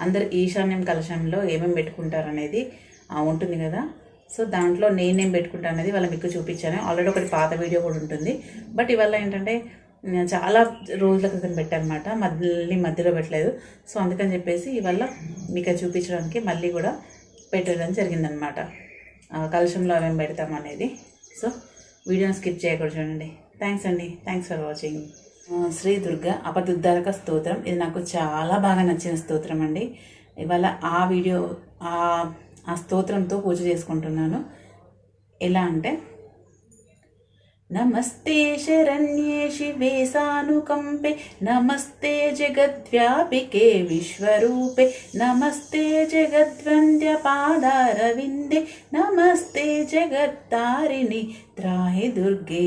అందరు ఈశాన్యం కలశంలో ఏమేమి పెట్టుకుంటారు అనేది ఉంటుంది కదా. సో దాంట్లో నేనేం పెట్టుకుంటాను అనేది వాళ్ళ మీకు చూపించాను. ఆల్రెడీ ఒకటి పాత వీడియో కూడా ఉంటుంది. బట్ ఇవల్ల ఏంటంటే నేను చాలా రోజుల క్రితం పెట్టానమాట మళ్ళీ మధ్యలో పెట్టలేదు. సో అందుకని చెప్పేసి ఇవాళ మీకు అది చూపించడానికి మళ్ళీ కూడా పెట్టడం జరిగిందనమాట ఆ, కలశంలో ఏమేమి పెడతాం అనేది సో వీడియోని స్కిప్ చేయకూడదు చూడండి. థ్యాంక్స్ అండి. Thanks for watching. Sri Durga Apaduddharaka Stotram. ఇది నాకు చాలా బాగా నచ్చిన స్తోత్రం అండి. ఇవాళ ఆ వీడియో ఆ ఆ స్తోత్రంతో పూజ చేసుకుంటున్నాను. ఎలా అంటే నమస్తే శరణ్యే శివే సానుకంపే నమస్తే జగద్వ్యాపికే విశ్వరూపే నమస్తే జగద్వంద్య పాదారవిందే నమస్తే జగత్తారిణి త్రాహి దుర్గే.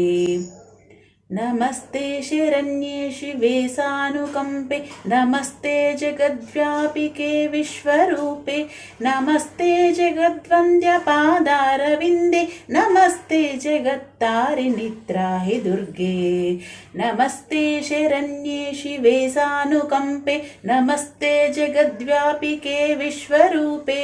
నమస్తే శరణ్యే శివే సానుకంపే నమస్తే జగద్వ్యాపికే విశ్వరూపే నమస్తే జగద్వంద్య పాదారవిందే నమస్తే జగత్తారిణి త్రాహి దుర్గే నమస్తే శరణ్యే శివే సానుకంపే నమస్తే జగద్వ్యాపికే విశ్వరూపే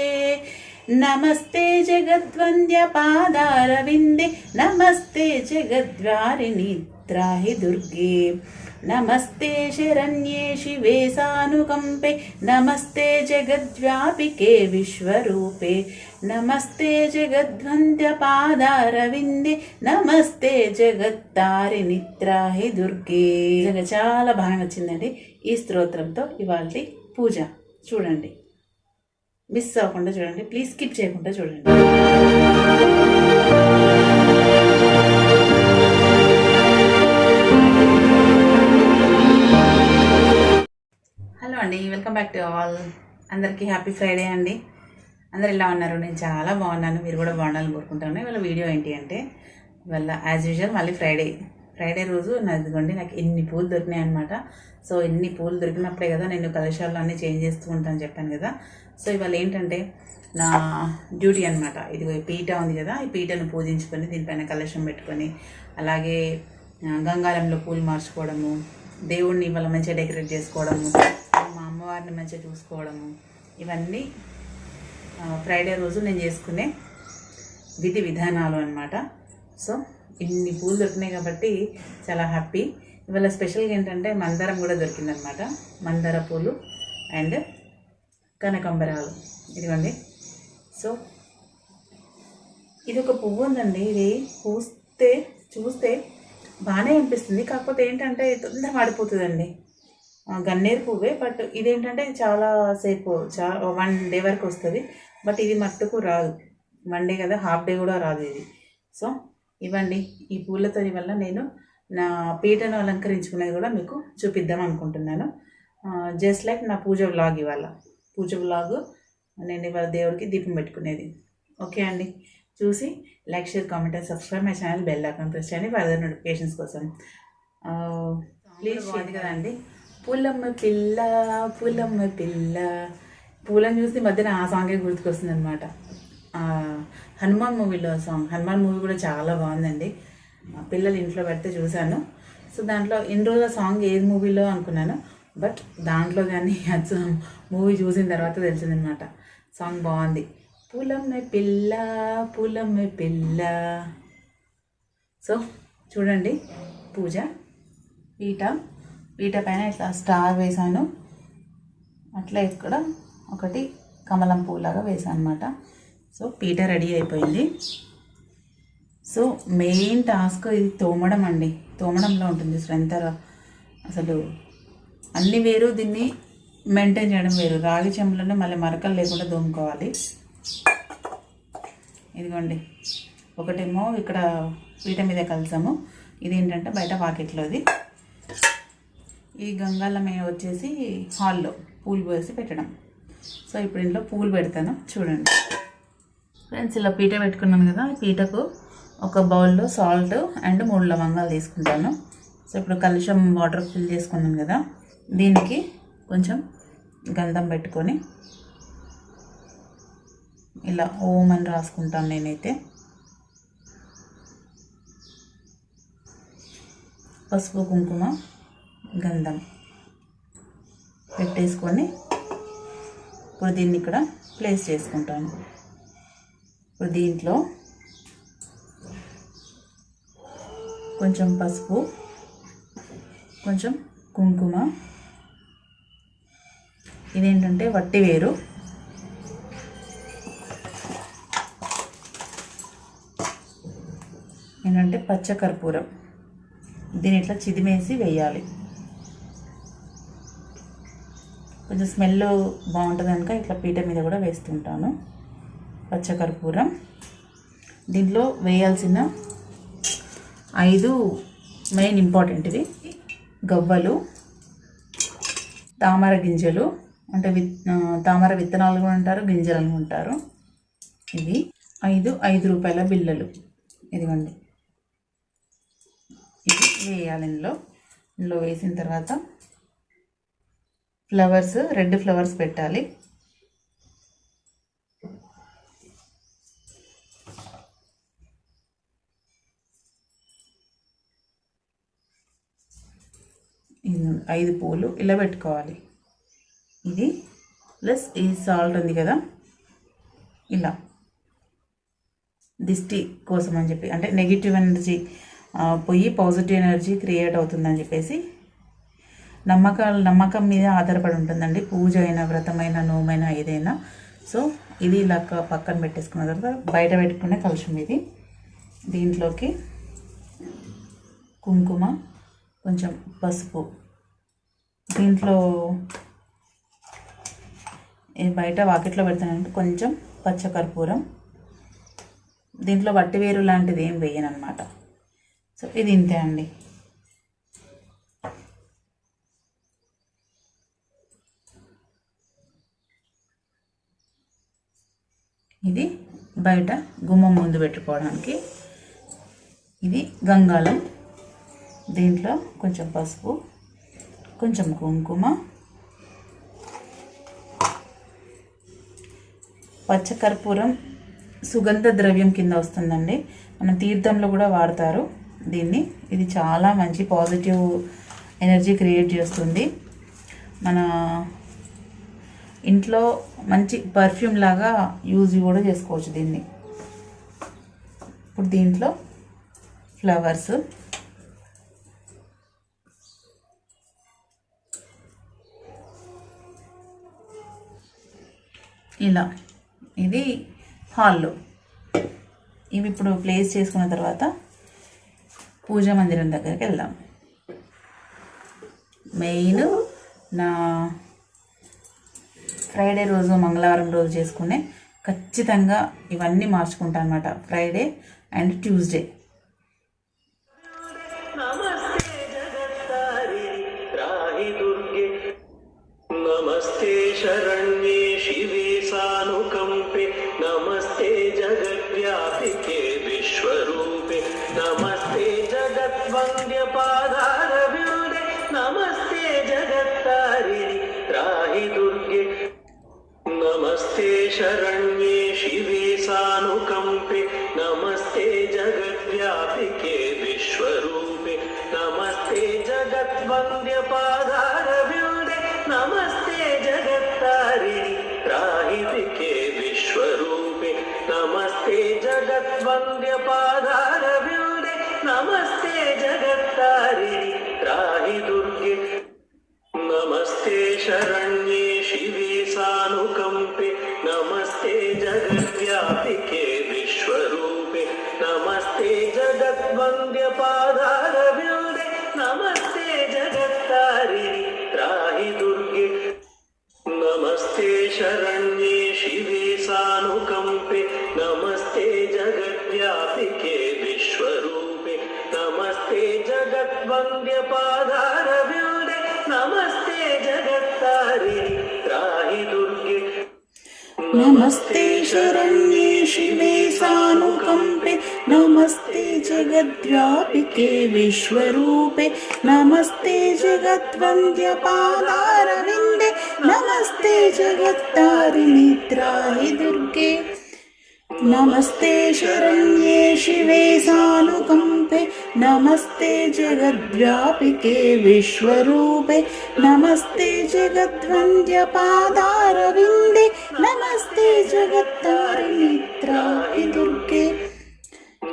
నమస్తే జగద్వంద్య పాదారవిందే నమస్తే జగద్వారిణి త్రాహి దుర్గే నమస్తే శరణ్యే శివే సానుకంపే నమస్తే జగద్వ్యాపికే విశ్వరూపే నమస్తే జగద్వంద్య పాదారవిందే నమస్తే జగత్తారి నిత్రాహి దుర్గే నిజంగా చాలా బాగా నచ్చిందండి ఈ స్తోత్రంతో ఇవాళ పూజ. చూడండి. మిస్ అవ్వకుండా చూడండి. ప్లీజ్ స్కిప్ చేయకుండా చూడండి. హలో అండి వెల్కమ్ బ్యాక్ టు ఆల్. అందరికీ హ్యాపీ ఫ్రైడే అండి. అందరు ఎలా ఉన్నారు? నేను చాలా బాగున్నాను. మీరు కూడా బాగుండాలని కోరుకుంటాను. ఇవాళ వీడియో ఏంటి అంటే ఇవాళ యాజ్ యూజువల్ మళ్ళీ ఫ్రైడే. ఫ్రైడే రోజు నాదిగోండి నాకు ఎన్ని పూలు దొరికినాయి అనమాట సో ఎన్ని పూలు దొరికినప్పుడే కదా నేను కలశాలు అన్నీ చేంజ్ చేస్తూ ఉంటాను చెప్పాను కదా. సో ఇవాళ ఏంటంటే నా డ్యూటీ అనమాట ఇదిగో పీట ఉంది కదా ఈ పీటను పూజించుకొని దీనిపైన కలశం పెట్టుకొని అలాగే గంగారంలో పూలు మార్చుకోవడము దేవుణ్ణి ఇవాళ మంచిగా డెకరేట్ చేసుకోవడము అమ్మవారిని మంచిగా చూసుకోవడము ఇవన్నీ ఫ్రైడే రోజు నేను చేసుకునే విధి విధానాలు అనమాట సో ఇన్ని పూలు దొరికినాయి కాబట్టి చాలా హ్యాపీ. ఇవాళ స్పెషల్గా ఏంటంటే మందారం కూడా దొరికిందనమాట మందార పూలు అండ్ కనకంబరాలు. ఇదిగోండి. సో ఇది ఒక పువ్వు ఉందండి. ఇది పూస్తే చూస్తే బాగానే అనిపిస్తుంది. కాకపోతే ఏంటంటే తొందర మాడిపోతుందండి. గన్నేరు పువ్వే బట్ ఇదేంటంటే ఇది చాలా సేపు చా వన్ డే వరకు వస్తుంది. బట్ ఇది మట్టుకు రాదు. వన్ డే కదా హాఫ్ డే కూడా రాదు ఇది. సో ఇవ్వండి. ఈ పూలతో వల్ల నేను నా పీటను అలంకరించుకునేది కూడా మీకు చూపిద్దాం అనుకుంటున్నాను. జస్ట్ లైక్ నా పూజ వ్లాగ్ ఇవాళ. పూజ వ్లాగ్ నేను ఇవాళ దేవుడికి దీపం పెట్టుకునేది. ఓకే అండి. చూసి like share comment and subscribe my channel bell icon press చేయండి. ఫర్దర్ నోటిఫికేషన్స్ కోసం. ప్లీజ్ కదండి. పూలమ్మ పిల్ల పూలమ్మ పిల్ల. పూలను చూసి మధ్యన ఆ సాంగే గుర్తుకొస్తుంది అనమాట హనుమాన్ మూవీలో సాంగ్ హనుమాన్ మూవీ కూడా చాలా బాగుందండి. పిల్లలు ఇంట్లో పెడితే చూశాను. సో దాంట్లో ఇన్ని రోజుల సాంగ్ ఏది మూవీలో అనుకున్నాను. బట్ దాంట్లో కానీ అది మూవీ చూసిన తర్వాత తెలిసిందనమాట సాంగ్ బాగుంది. పూలమ్మ పిల్ల పూలమ్మ పిల్ల. సో చూడండి పూజ. పీట పీట పైన ఇట్లా స్టార్ వేసాను అట్లా ఇక్కడ ఒకటి కమలం పూలాగా వేసాను అనమాట సో పీట రెడీ అయిపోయింది. సో మెయిన్ టాస్క్ ఇది తోమడం అండి. తోమడంలో ఉంటుంది స్ట్రెంత్ అసలు అన్ని వేరు దీన్ని మెయింటైన్ చేయడం వేరు. రాగి చెంబులను మళ్ళీ మరకలు లేకుండా దోముకోవాలి ఇదిగోండి. ఒకటేమో ఇక్కడ పీట మీద కలిసాము. ఇదేంటంటే బయట వాకిట్లోది ఈ గంగాలమే వచ్చేసి హాల్లో పూలు పోసి పెట్టడం. సో ఇప్పుడు ఇంట్లో పూలు పెడతాను. చూడండి. ఫ్రెండ్స్ ఇలా పీట పెట్టుకున్నాను కదా పీటకు ఒక బౌల్లో సాల్ట్ అండ్ మూడు లవంగాలు తీసుకుంటాను. సో ఇప్పుడు కలుషం వాటర్ ఫిల్ చేసుకున్నాను కదా దీనికి కొంచెం గంధం పెట్టుకొని ఇలా ఓం అని రాసుకుంటాను నేనైతే. పసుపు కుంకుమ గంధం పెట్టేసుకొని ఇప్పుడు దీన్ని ఇక్కడ ప్లేస్ చేసుకుంటాను. ఇప్పుడు దీంట్లో కొంచెం పసుపు కొంచెం కుంకుమ. ఇదేంటంటే వట్టి వేరు. ఏంటంటే పచ్చకర్పూరం దీని ఇట్లా చిదిమేసి వేయాలి. కొంచెం స్మెల్ బాగుంటుంది కనుక ఇట్లా పీట మీద కూడా వేస్తుంటాను. పచ్చకర్పూరం. దీంట్లో వేయాల్సిన ఐదు మెయిన్ ఇంపార్టెంట్వి. గవ్వలు తామర గింజలు అంటే విత్ తామర విత్తనాలు కూడా అంటారు గింజలు అని ఇవి ఐదు ఐదు రూపాయల బిల్లలు ఇదిగోండి. ఇది వేయాలి ఇందులో. ఇందులో వేసిన తర్వాత ఫ్లవర్స్ రెడ్ ఫ్లవర్స్ పెట్టాలి. ఐదు పూలు ఇలా పెట్టుకోవాలి. ఇది ప్లస్ ఈ సాల్ట్ ఉంది కదా. ఇలా. దిష్టి కోసం అని చెప్పి అంటే నెగిటివ్ ఎనర్జీ పోయి పాజిటివ్ ఎనర్జీ క్రియేట్ అవుతుందని చెప్పేసి నమ్మకాలు నమ్మకం మీద ఆధారపడి ఉంటుందండి. పూజ అయినా వ్రతమైన నోమైనా ఏదైనా. సో ఇది ఇలా పక్కన పెట్టేసుకున్న తర్వాత బయట పెట్టుకునే కలుషం ఇది. దీంట్లోకి కుంకుమ కొంచెం పసుపు. దీంట్లో బయట వాకిట్లో పెడతానంటే కొంచెం పచ్చకర్పూరం. దీంట్లో వట్టి వేరు లాంటిది ఏం వేయనమాట సో ఇది ఇంతే అండి. ఇది బయట గుమ్మం ముందు పెట్టుకోవడానికి. ఇది గంగాళం. దీంట్లో కొంచెం పసుపు కొంచెం కుంకుమ పచ్చకర్పూరం సుగంధ ద్రవ్యం కింద వస్తుందండి. మన తీర్థంలో కూడా వాడతారు దీన్ని. ఇది చాలా మంచి పాజిటివ్ ఎనర్జీ క్రియేట్ చేస్తుంది. మన ఇంట్లో మంచి పర్ఫ్యూమ్ లాగా యూజ్ కూడా చేసుకోవచ్చు దీన్ని. ఇప్పుడు దీంట్లో ఫ్లవర్స్ ఇలా. ఇది హాల్లో ఇవి ఇప్పుడు ప్లేస్ చేసుకున్న తర్వాత పూజా మందిరం దగ్గరికి వెళ్దాం. మెయిన్ నా ఫ్రైడే రోజు మంగళవారం రోజు చేసుకునే ఖచ్చితంగా ఇవన్నీ మార్చుకుంటాను అనమాట ఫ్రైడే అండ్ ట్యూస్డే. शिवे सानुकम्पे नमस्ते जगद्व्यापिके विश्वरूपे। नमस्ते जगद्वन्द्यपादारविन्दे नमस्ते जगत्तारिणि राहितिके विश्वरूपे। नमस्ते जगद्वन्द्यपादारविन्दे नमस्ते जगत्तारिणि राहि दुर्गे नमस्ते शरण्ये। जगद्वन्द्यपादारविन्दे नमस्ते जगत्तारिणि राहि दुर्गे। नमस्ते शरण्ये शिवे सानुकम्पे नमस्ते जगद्व्यापिके विश्वरूपे। नमस्ते जगद्वन्द्यपादारविन्दे नमस्ते जगत्तारिणि राहि दुर्गे। नमस्ते शरण्ये जगद्व्यापिके विश्वरूपे नमस्ते जगद्वन्द्यपादारविन्दे नमस्ते जगत्तारिणि त्राहि दुर्गे नमस्ते शरण्ये शिवे सानुकम्पे नमस्ते जगद्व्यापिके विश्वरूपे नमस्ते जगद्वन्द्यपादारविन्दे जगत्तारिणि त्राहि दुर्गे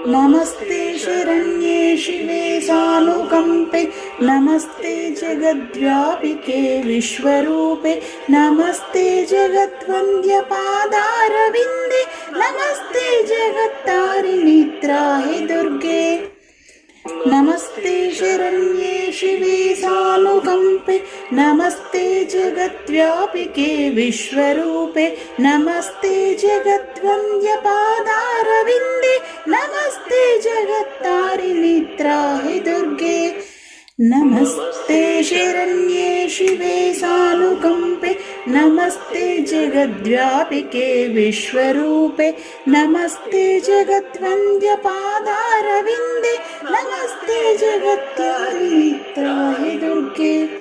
नमस्ते शरण्ये शिवे सानुकम्पे नमस्ते जगद्व्यापिके विश्वरूपे नमस्ते जगद्वन्द्यपादारविन्दे नमस्ते जगत्तारिणि त्राहि दुर्गे नमस्ते शरण्ये शिवे सानुकम्पे नमस्ते जगद्व्यापिके विश्वरूपे नमस्ते जगद्वन्द्यपादारविन्दे नमस्ते जगत्तारिणि त्राहि दुर्गे नमस्ते शरण्ये शिवे सानुकम्पे नमस्ते जगद्व्यापिके विश्वरूपे नमस्ते जगद्वन्द्यपादारविन्दे नमस्ते जगत्यारिणि त्राहि दुर्गे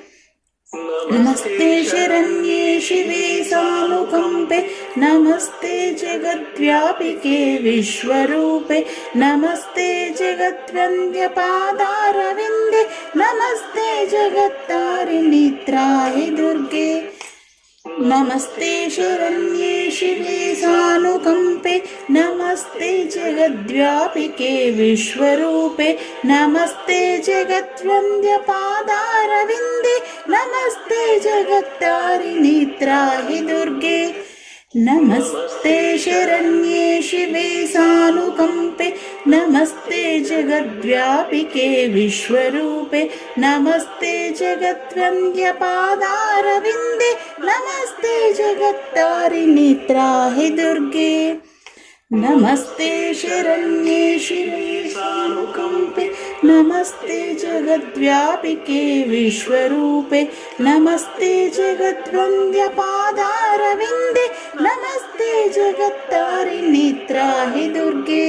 नमस्ते शरण्ये शिवे सानुकम्पे नमस्ते जगद्व्यापिके विश्वरूपे नमस्ते जगद्वन्द्यपादारविन्दे नमस्ते जगत्तारिणि त्राहि दुर्गे नमस्ते शरण्ये शिवे सानुकम्पे नमस्ते जगद्व्यापिके विश्वरूपे नमस्ते जगद्वन्द्यपादारविन्दे नमस्ते जगत्तारिणि त्राहि दुर्गे नमस्ते शरण्ये शिवे सानुकम्पे नमस्ते जगद्व्यापिके विश्वरूपे नमस्ते जगद्वन्द्यपादारविन्दे नमस्ते जगत्तारिणि त्राहि दुर्गे नमस्ते शरण्ये शिवे सानुकम्पे नमस्ते जगद्व्यापिके विश्वरूपे नमस्ते जगद्वन्द्यपादारविन्दे नमस्ते जगत्तारिणि त्राहि दुर्गे।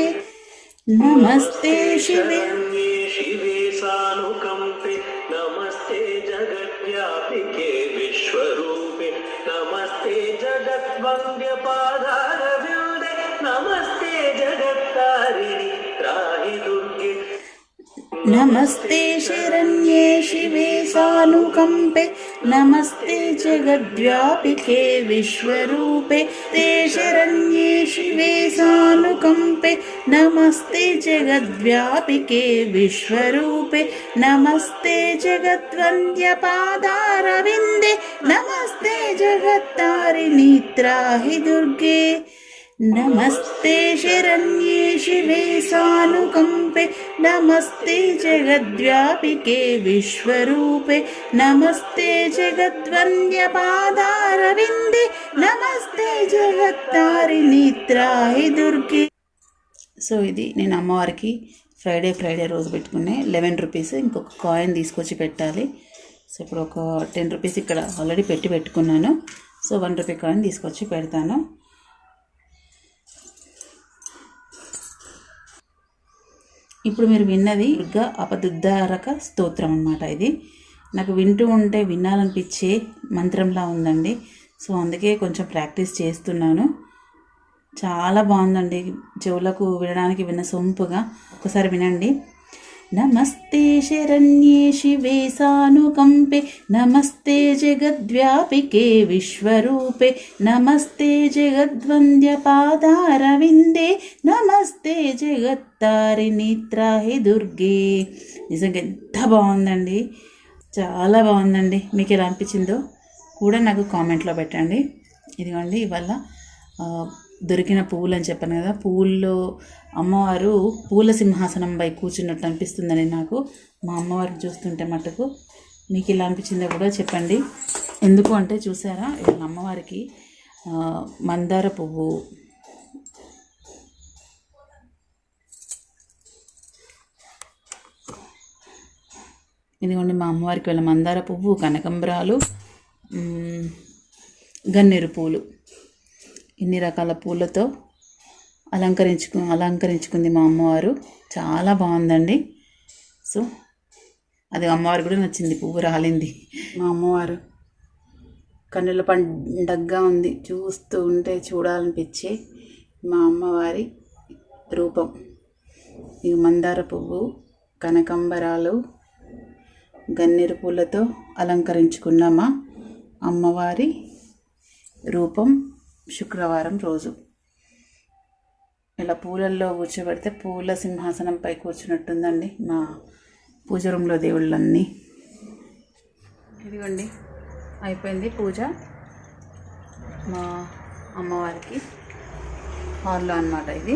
नमस्ते शिवे। शिवे नमस्ते जगद्व्यापिके विश्वरूपे। नमस्ते नमस्ते शरण्ये शिवे सानुकम्पे नमस्ते जगद्व्यापिके विश्वरूपे ते शरण्ये शिवे सानुकम्पे नमस्ते जगद्व्यापिके विश्वरूपे नमस्ते जगद्वन्द्यपादारविन्दे नमस्ते जगत्तारिणि त्राहि दुर्गे नमस्ते शरण्ये शिवे सानुकम्पे नमस्ते जगद्व्यापिके विश्वरूपे नमस्ते जगद्वन्द्यपादारविन्दे नमस्ते जगत्तारिणि त्राहि दुर्गे సో ఇది నేను అమ్మవారికి ఫ్రైడే ఫ్రైడే రోజు పెట్టుకునే లెవెన్ రూపీస్ ఇంకొక కాయిన్ తీసుకొచ్చి పెట్టాలి సో ఇప్పుడు ఒక టెన్ రూపీస్ ఇక్కడ ఆల్రెడీ పెట్టి పెట్టుకున్నాను సో వన్ రూపీ కాయిన్ తీసుకొచ్చి పెడతాను ఇప్పుడు మీరు విన్నది దుర్గా అపదుద్ధారక స్తోత్రం అన్నమాట ఇది. నాకు వింటూ ఉంటే వినాలనిపించే మంత్రంలా ఉందండి. సో అందుకే కొంచెం ప్రాక్టీస్ చేస్తున్నాను. చాలా బాగుందండి. చెవులకు వినడానికి వినసొంపుగా ఒకసారి వినండి. నమస్తే శరణ్యే శివే సానుకంపే నమస్తే జగద్వ్యాపికే విశ్వరూపే నమస్తే జగద్వంద్య పాదారవిందే నమస్తే జగత్తారిణి త్రాహి దుర్గే. నిజంగా ఎంత బాగుందండి. చాలా బాగుందండి. మీకు ఎలా అనిపించిందో కూడా నాకు కామెంట్లో పెట్టండి. ఇదిగోండి ఇవాళ దొరికిన పువ్వులు అని చెప్పాను కదా పువ్వుల్లో అమ్మవారు పూల సింహాసనంపై కూర్చున్నట్టు అనిపిస్తుందని నాకు మా అమ్మవారిని చూస్తుంటే మటుకు మీకు ఇలా అనిపించిందో కూడా చెప్పండి. ఎందుకు అంటే చూసారా ఇలా అమ్మవారికి మందార పువ్వు ఇదిగోండి మా అమ్మవారికి వెళ్ళ మందార పువ్వు కనకంబరాలు గన్నేరు పూలు. ఇన్ని రకాల పూలతో అలంకరించుకు అలంకరించుకుంది మా అమ్మవారు. చాలా బాగుందండి. సో అది అమ్మవారు కూడా నచ్చింది. పువ్వు రాలింది. మా అమ్మవారు కన్నుల పండగగా ఉంది. చూస్తూ ఉంటే చూడాలనిపించే మా అమ్మవారి రూపం. ఈ మందార పువ్వు కనకంబరాలు గన్నేరు పూలతో అలంకరించుకున్న మా అమ్మవారి రూపం. శుక్రవారం రోజు. ఇలా పూలల్లో కూర్చోబెడితే పూల సింహాసనంపై కూర్చున్నట్టుందండి మా పూజ రూమ్లో దేవుళ్ళన్నీ. ఇదిగోండి అయిపోయింది పూజ మా అమ్మవారికి. హాల్లో అన్నమాట ఇది.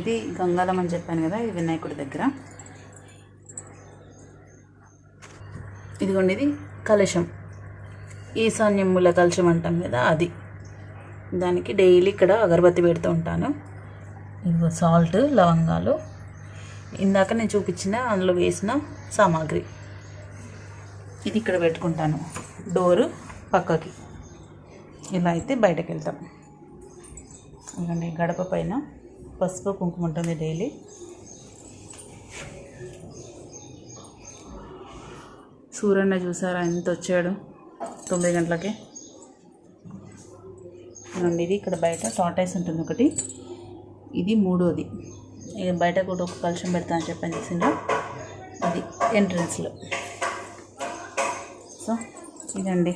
ఇది గంగాలం అని చెప్పాను కదా ఇది వినాయకుడి దగ్గర. ఇదిగోండి ఇది కలశం. ఈశాన్యముల కలశం అంటాం కదా అది. దానికి డైలీ ఇక్కడ అగరబత్తి పెడుతూ ఉంటాను. ఇదిగో సాల్ట్ లవంగాలు. ఇందాక నేను చూపించిన అందులో వేసిన సామాగ్రి. ఇది ఇక్కడ పెట్టుకుంటాను డోరు పక్కకి. ఇలా అయితే బయటకు వెళ్తాం. ఇదిగోండి గడప పైన పసుపు కుంకుమ ఉంటుంది డైలీ. సూర్యన్న చూసారా? ఎంత వచ్చాడు? తొమ్మిది గంటలకే. ఇదిగోండి ఇది ఇక్కడ బయట టాటైస్ ఉంటుంది ఒకటి. ఇది మూడోది. ఇది బయట కూడా ఒక కలుషం అని చెప్పని చేసిండ్రు. అది ఎంట్రన్స్లో సో ఇదండి.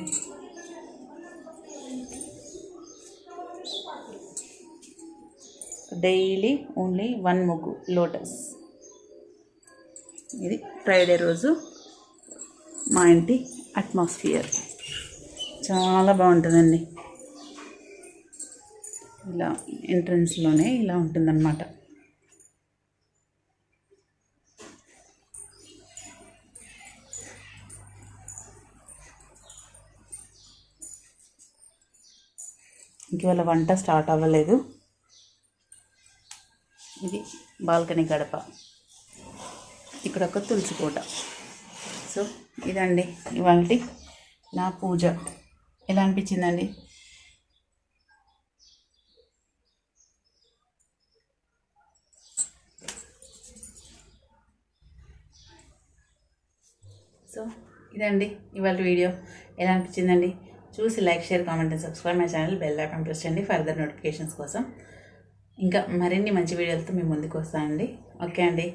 డైలీ ఓన్లీ వన్ ముగ్గు లోటస్. ఇది ఫ్రైడే రోజు. మా ఇంటి అట్మాస్ఫియర్. చాలా బాగుంటుందండి. ఇలా ఎంట్రన్స్లోనే ఇలా ఉంటుందన్నమాట. ఇవాళ వంట స్టార్ట్ అవ్వలేదు. ఇది బాల్కనీ గడప. ఇక్కడ ఒక తులసి కోట. సో ఇదండి ఇవాళ నా పూజ. ఎలా అనిపించిందండి? సో ఇదండి ఇవాళ వీడియో. ఎలా అనిపించిందండి? చూసి like share comment and subscribe my channel bell icon press చేయండి ఫర్దర్ నోటిఫికేషన్స్ కోసం. ఇంకా మరిన్ని మంచి వీడియోలతో మేము ముందుకు వస్తానండి. ఓకే అండి.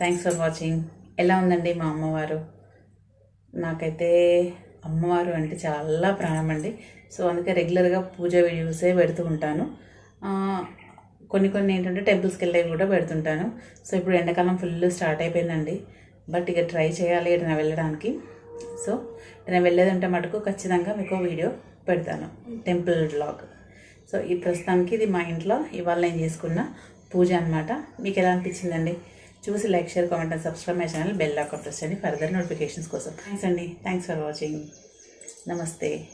Thanks for watching. ఎలా ఉందండి మా అమ్మవారు? నాకైతే అమ్మవారు అంటే చాలా ప్రాణం అండి సో అందుకే రెగ్యులర్గా పూజ వీడియోసే పెడుతూ ఉంటాను. కొన్ని కొన్ని ఏంటంటే టెంపుల్స్కి వెళ్ళేవి కూడా పెడుతుంటాను. సో ఇప్పుడు ఎండాకాలం ఫుల్ స్టార్ట్ అయిపోయిందండి. బట్ ఇక ట్రై చేయాలి ఏదైనా వెళ్ళడానికి. సో నేను వెళ్ళేదంటే మటుకు ఖచ్చితంగా మీకు వీడియో పెడతాను. టెంపుల్ బ్లాగ్ సో ఈ ప్రస్తుతానికి ఇది మా ఇంట్లో. ఇవాళ నేను చేసుకున్న పూజ అనమాట మీకు ఎలా అనిపించిందండి? చూసి like share comment and subscribe my channel bell icon press చేయండి. ఫర్దర్ నోటిఫికేషన్స్ కోసం. థ్యాంక్స్ అండి. Thanks for watching. నమస్తే.